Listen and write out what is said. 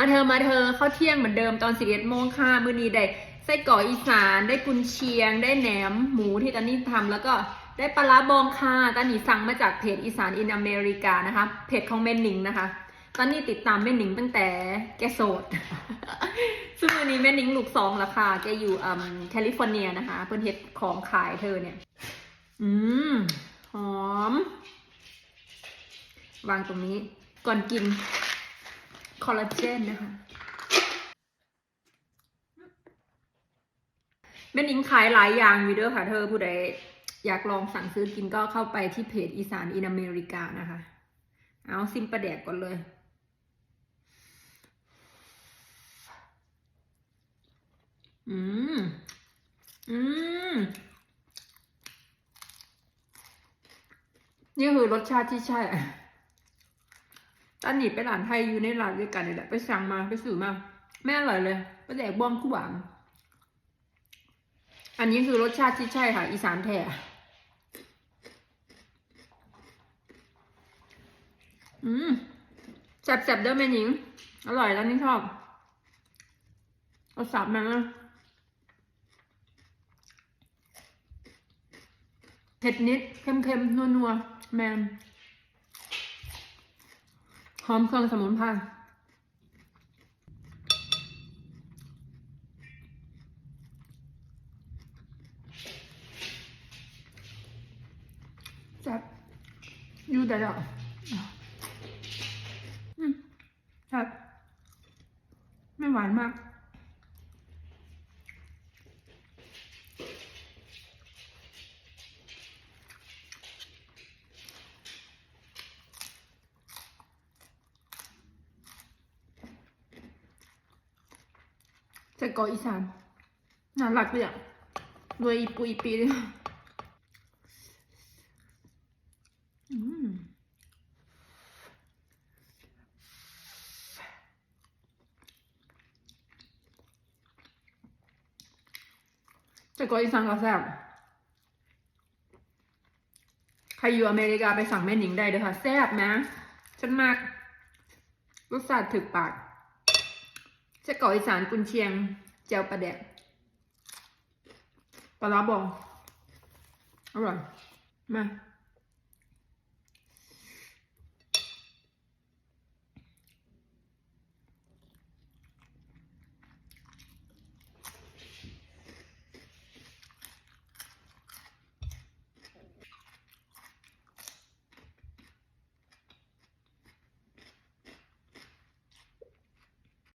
มาเธอมาเธอเข้าเที่ยงเหมือนเดิมตอนสิบเอ็ดโมงค่ะมื้อนี้ได้ไส้กรอกอีสานได้กุนเชียง ได้แหนมหมูที่ตอนนี้ทำแล้วก็ได้ปลาบองค่ะตอนนี้สั่งมาจากเพจอีสานอินอเมริกานะคะเพจของเมนหนิงนะคะ ตอนนี้ติดตามแม่หนิงตั้งแต่แกโสด ซึ่งวันนี้แม่หนิงลูกสองแล้วค่ะแกอยู่แคลิฟอร์เนียนะคะ เพิ่อนเฮ็ดของขายเธอเนี่ย อืมหอม วางตรงนี้ก่อนกิน คอลลาเจนนะคะแม่นิงขายหลายอย่างอยู่เด้อค่ะ เธอผู้ใดอยากลองสั่งซื้อกินก็เข้าไปที่เพจอีสานอินอเมริกานะคะ เอาซิมประแดกก่อนเลยอืม อืม นี่คือรสชาติที่ใช่ ตอนนี้ไปร้านไทยอยู่ในร้านด้วยกันนี่แหละไปสั่งมาไปสื่อมาไม่อร่อยเลยประแดกบ้องคู่หวานอันนี้คือรสชาติที่ใช่ค่ะ อีสานแท้อืมแซ่บๆเด้อแม่หญิง อร่อยแล้วนี่ชอบเอาสับมานะเผ็ดนิดเค็มๆนัวๆแมน หอมเครื่องสมุนไพรจับอยู่ได้แล้วอืมจับไม่หวานมาก แต่กออีสานน่ารักเลยอะรวยอีปุยปีเลยอืมแต่กออีสานก็แซ่บใครอยู่อเมริกาไปสั่งแม่หนิงได้เลยค่ะ แซ่บนะฉันมากรสชาติถึกปาก จะก่ออีสานกุนเชียงเจียวปลาแดกปลาลาบองอร่อย มา